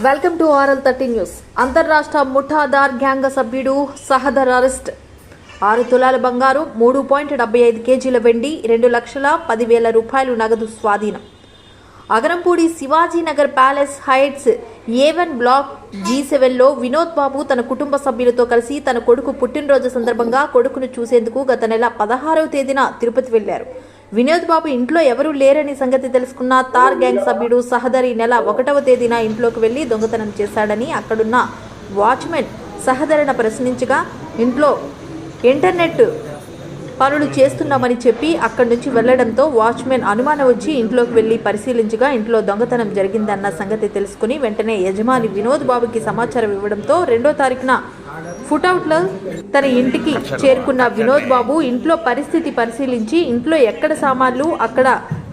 Welcome to RL thirty news. అంతర్రాష్ట్ర ముఠాదార్ gang సభ్యుడు సహదర్ అరెస్ట్. ఆరు తులాల బంగారు మూడు పాయింట్ డెబ్బై ఐదు కేజీల వెండి రెండు లక్షల పదివేల రూపాయలు నగదు స్వాధీనం. Agarampudi Shivajinagar palace heights A one block G సెవెన్లో వినోద్ బాబు తన కుటుంబ సభ్యులతో కలిసి తన కొడుకు పుట్టినరోజు సందర్భంగా కొడుకును చూసేందుకు గత నెల పదహారవ తేదీన తిరుపతి వెళ్ళారు వినోద్ బాబు ఇంట్లో ఎవరూ లేరని సంగతి తెలుసుకున్న తార్ గ్యాంగ్ సభ్యుడు సహదరి నెల ఒకటవ తేదీన ఇంట్లోకి వెళ్ళి దొంగతనం చేశాడని అక్కడున్న వాచ్మెన్ సహదరణ ప్రశ్నించగా ఇంట్లో ఇంటర్నెట్ పనులు చేస్తున్నామని చెప్పి అక్కడి నుంచి వెళ్ళడంతో వాచ్మెన్ అనుమానం వచ్చి ఇంట్లోకి వెళ్ళి పరిశీలించగా ఇంట్లో దొంగతనం జరిగిందన్న సంగతి తెలుసుకుని వెంటనే యజమాని వినోద్ బాబుకి సమాచారం ఇవ్వడంతో రెండో తారీఖున ఫుటౌట్లో తన ఇంటికి చేరుకున్న వినోద్ బాబు ఇంట్లో పరిస్థితి పరిశీలించి ఇంట్లో ఎక్కడ సామాన్లు అక్కడ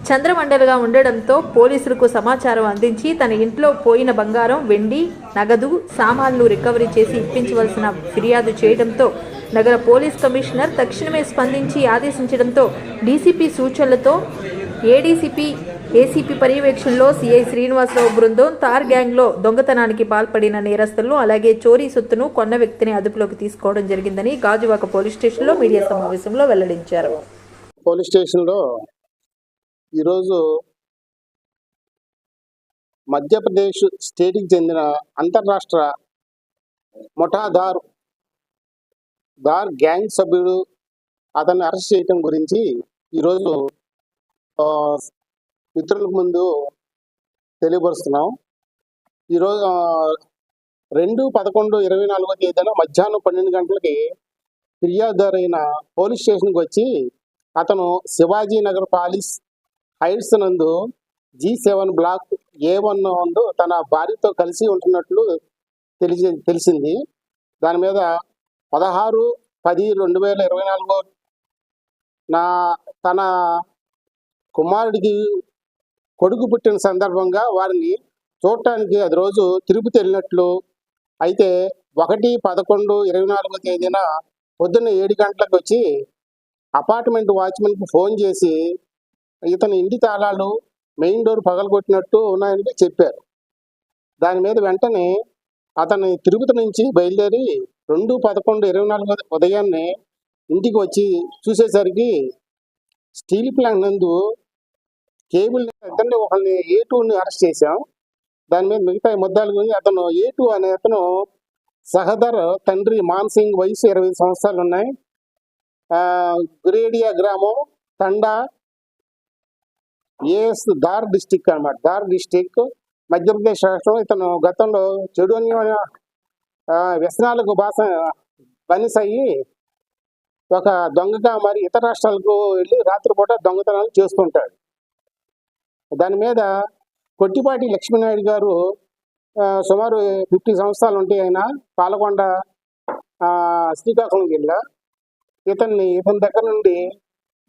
చంద్రమండలిగా ఉండడంతో పోలీసులకు సమాచారం అందించి తన ఇంట్లో పోయిన బంగారం వెండి నగదు సామాన్లు రికవరీ చేసి ఇప్పించవలసిన ఫిర్యాదు చేయడంతో నగర పోలీస్ కమిషనర్ తక్షణమే స్పందించి ఆదేశించడంతో డీసీపీ సూచనలతో ఏడీసీపీ ఏసీపీ పర్యవేక్షణలో సీఐ శ్రీనివాసరావు బృందం తార్ గ్యాంగ్లో దొంగతనానికి పాల్పడిన నేరస్తులను అలాగే చోరీ సొత్తును కొన్న వ్యక్తిని అదుపులోకి తీసుకోవడం జరిగిందని గాజువాక పోలీస్ స్టేషన్లో మీడియా సమావేశంలో వెల్లడించారు. పోలీస్ స్టేషన్లో ఈరోజు మధ్యప్రదేశ్ స్టేట్కి చెందిన అంతర్రాష్ట్ర మొఠాదార్ దార్ గ్యాంగ్ సభ్యుడు అతన్ని అరెస్ట్ చేయటం గురించి ఈరోజు మిత్రులకు మిత్రుల ముందు తెలియపరుస్తున్నాం. ఈరోజు రెండు పదకొండు ఇరవై నాలుగో తేదీన మధ్యాహ్నం పన్నెండు గంటలకి ఫిర్యాదుదారైన పోలీస్ స్టేషన్కి వచ్చి అతను శివాజీ నగర్ పాలిస్ హైట్స్ నందు G seven block A one నందు తన భార్యతో కలిసి ఉంటున్నట్లు తెలిసి తెలిసింది. దాని మీద పదహారు పది రెండు వేల ఇరవై నాలుగో నా తన కుమారుడికి కొడుకు పుట్టిన సందర్భంగా వారిని చూడటానికి అది రోజు తిరుపతి వెళ్ళినట్లు. అయితే ఒకటి పదకొండు ఇరవై నాలుగో తేదీన పొద్దున్న ఏడు గంటలకు వచ్చి అపార్ట్మెంట్ వాచ్మెన్కి ఫోన్ చేసి ఇతని ఇంటి తాళాలు మెయిన్ డోర్ పగలగొట్టినట్టు ఉన్నాయని చెప్పారు. దాని మీద వెంటనే అతను తిరుపతి నుంచి బయలుదేరి రెండు పదకొండు ఇరవై నాలుగు ఉదయాన్నే ఇంటికి వచ్చి చూసేసరికి స్టీల్ ప్లాంట్ నందు కేబుల్ ఇద్దరిని ఒకరిని ఏ టూని అరెస్ట్ చేశాం. దాని మీద మిగతా ముద్దాలు గురించి అతను ఏ టూ అనే అతను సహదర్ తండ్రి మాన్సింగ్ వయసు ఇరవై సంవత్సరాలు ఉన్నాయి. గ్రేడియా గురేడియా గ్రామం తండా ఏఎస్ దార్ డిస్టిక్ అనమాట దార్ డిస్టిక్ మధ్యప్రదేశ్ రాష్ట్రం. ఇతను గతంలో చెడు వ్యసనాలకు బాస బనిస్ అయ్యి ఒక దొంగగా మరి ఇతర రాష్ట్రాలకు వెళ్ళి రాత్రిపూట దొంగతనాలు చేస్తుంటాడు. దాని మీద కొట్టిపాటి లక్ష్మీనాయుడు గారు సుమారు ఫిఫ్టీ సంవత్సరాలు ఉంటాయి ఆయన పాలకొండ శ్రీకాకుళం జిల్లా. ఇతన్ని ఇతని దగ్గర నుండి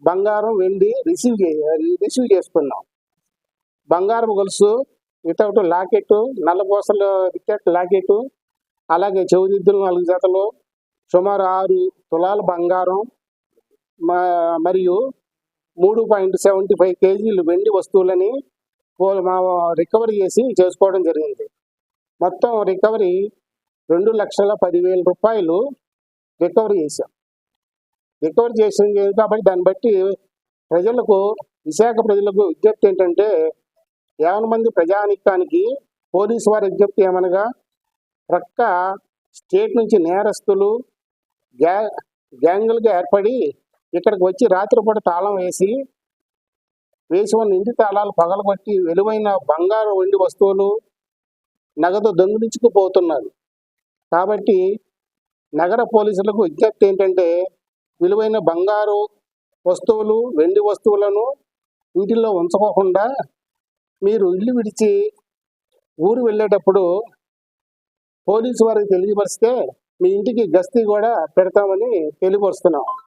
బంగారం వెండి రిసీవ్ చే రిసీవ్ చేసుకున్నాం. బంగారం గొలుసు వితౌట్ లాకెట్ నల్లపూసల వికెట్ లాకెట్ అలాగే చెవిదిద్దులు నాలుగు జతలు సుమారు ఆరు తులాల బంగారం మరియు మూడు పాయింట్ సెవెంటీ ఫైవ్ కేజీలు వెండి వస్తువులని మా రికవరీ చేసి చేసుకోవడం జరిగింది. మొత్తం రికవరీ రెండు లక్షల పదివేల రూపాయలు రికవరీ చేశాం. రికవర్ చేసింది కాబట్టి దాన్ని బట్టి ప్రజలకు విశాఖ ప్రజలకు విజ్ఞప్తి ఏంటంటే యాభై మంది ప్రజానికానికి పోలీసు వారి విజ్ఞప్తి ఏమనగా ప్రక్క స్టేట్ నుంచి నేరస్తులు గ్యా గ్యాంగులుగా ఏర్పడి ఇక్కడికి వచ్చి రాత్రిపూట తాళం వేసి వేసి ఉన్న ఇంటి తాళాలు పగలగొట్టి విలువైన బంగారు వెండి వస్తువులు నగదు దొంగిలించుకుపోతున్నారు. కాబట్టి నగర పోలీసులకు విజ్ఞప్తి ఏంటంటే విలువైన బంగారు వస్తువులు వెండి వస్తువులను ఇంటిలో ఉంచుకోకుండా మీరు ఇల్లు విడిచి ఊరు వెళ్ళేటప్పుడు పోలీసు వారికి తెలియపరిస్తే మీ ఇంటికి గస్తీ కూడా పెడతామని తెలియపరుస్తున్నాం.